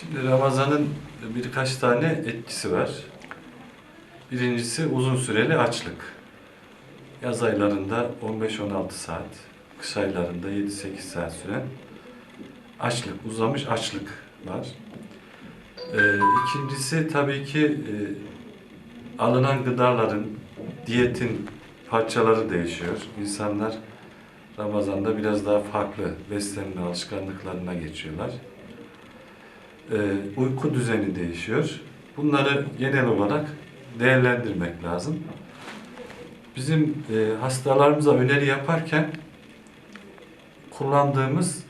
Şimdi Ramazan'ın birkaç tane etkisi var. Birincisi uzun süreli açlık. Yaz aylarında 15-16 saat, kış aylarında 7-8 saat süren açlık, uzamış açlık var. Ee, ikincisi tabii ki e, alınan gıdaların, diyetin parçaları değişiyor. İnsanlar Ramazan'da biraz daha farklı beslenme alışkanlıklarına geçiyorlar. Ee, uyku düzeni değişiyor. Bunları genel olarak değerlendirmek lazım. Bizim e, hastalarımıza öneri yaparken kullandığımız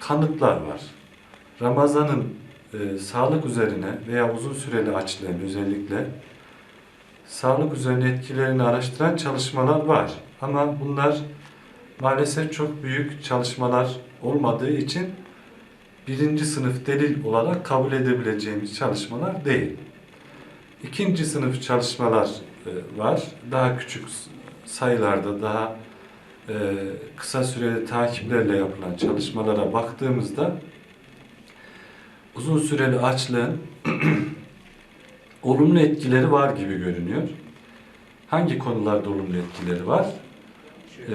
kanıtlar var. Ramazan'ın e, sağlık üzerine veya uzun süreli açlığın özellikle sağlık üzerine etkilerini araştıran çalışmalar var. Ama bunlar maalesef çok büyük çalışmalar olmadığı için birinci sınıf delil olarak kabul edebileceğimiz çalışmalar değil. İkinci sınıf çalışmalar e, var. Daha küçük sayılarda, daha e, kısa süreli takiplerle yapılan çalışmalara baktığımızda uzun süreli açlığın olumlu etkileri var gibi görünüyor. Hangi konularda olumlu etkileri var? E,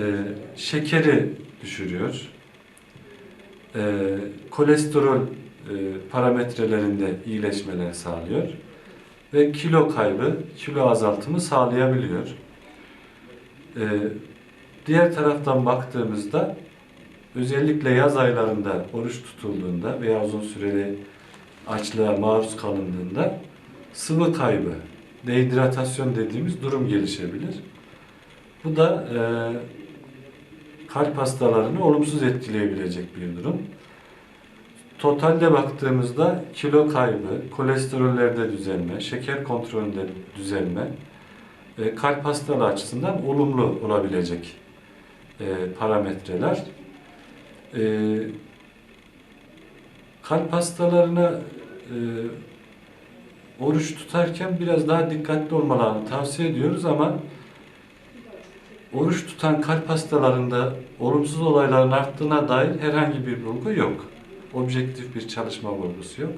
şekeri düşürüyor. E, kolesterol e, parametrelerinde iyileşmeler sağlıyor ve kilo kaybı, kilo azaltımı sağlayabiliyor. Ee, diğer taraftan baktığımızda özellikle yaz aylarında oruç tutulduğunda veya uzun süreli açlığa maruz kalındığında sıvı kaybı, dehidratasyon dediğimiz durum gelişebilir. Bu da e, kalp hastalarını olumsuz etkileyebilecek bir durum. Totalde baktığımızda kilo kaybı, kolesterollerde düzelme, şeker kontrolünde düzelme, e, kalp hastalığı açısından olumlu olabilecek e, parametreler. E, kalp hastalarına oruç tutarken biraz daha dikkatli olmalarını tavsiye ediyoruz ama oruç tutan kalp hastalarında olumsuz olayların arttığına dair herhangi bir bulgu yok objektif bir çalışma vurgusu yok.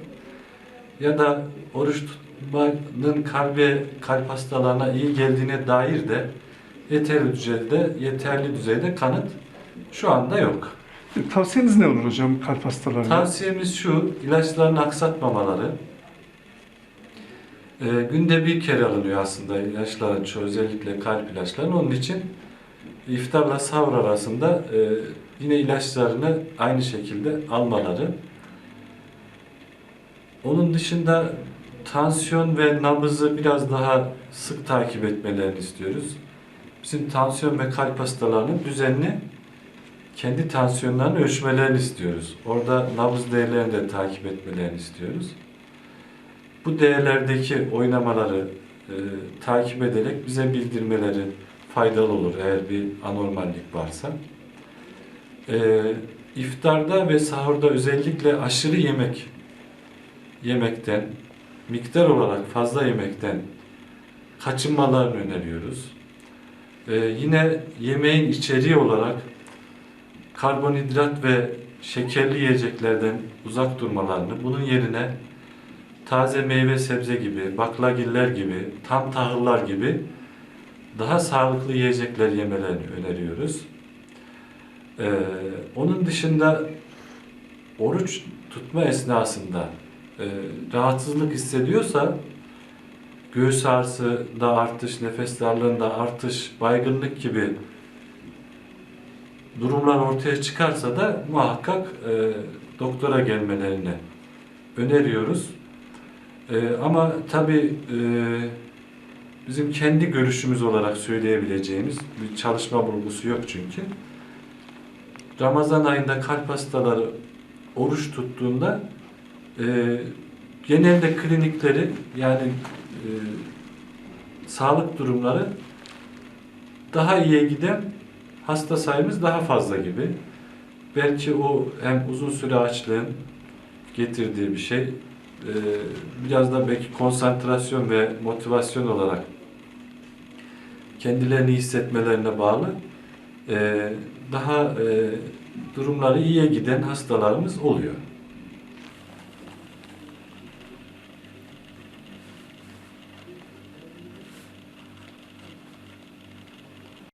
Ya da oruç tutmanın kalbe, kalp hastalarına iyi geldiğine dair de yeterli düzeyde, yeterli düzeyde kanıt şu anda yok. Tavsiyeniz ne olur hocam kalp hastalarına? Tavsiyemiz şu, ilaçlarını aksatmamaları. Ee, günde bir kere alınıyor aslında ilaçların çoğu, özellikle kalp ilaçlarının. Onun için iftarla sahur arasında e, yine ilaçlarını aynı şekilde almaları. Onun dışında tansiyon ve nabızı biraz daha sık takip etmelerini istiyoruz. Bizim tansiyon ve kalp hastalarının düzenli kendi tansiyonlarını ölçmelerini istiyoruz. Orada nabız değerlerini de takip etmelerini istiyoruz. Bu değerlerdeki oynamaları e, takip ederek bize bildirmeleri faydalı olur eğer bir anormallik varsa. E, iftarda ve sahurda özellikle aşırı yemek yemekten, miktar olarak fazla yemekten kaçınmalarını öneriyoruz. E, yine yemeğin içeriği olarak karbonhidrat ve şekerli yiyeceklerden uzak durmalarını, bunun yerine taze meyve sebze gibi, baklagiller gibi, tam tahıllar gibi daha sağlıklı yiyecekler yemelerini öneriyoruz. Ee, onun dışında oruç tutma esnasında e, rahatsızlık hissediyorsa göğüs ağrısı da artış, nefes darlığında artış, baygınlık gibi durumlar ortaya çıkarsa da muhakkak e, doktora gelmelerini öneriyoruz. E, ama tabi e, bizim kendi görüşümüz olarak söyleyebileceğimiz bir çalışma bulgusu yok çünkü. Ramazan ayında kalp hastaları oruç tuttuğunda e, genelde klinikleri yani e, sağlık durumları daha iyiye giden hasta sayımız daha fazla gibi. Belki o hem uzun süre açlığın getirdiği bir şey, biraz da belki konsantrasyon ve motivasyon olarak kendilerini hissetmelerine bağlı e, daha e, durumları iyiye giden hastalarımız oluyor.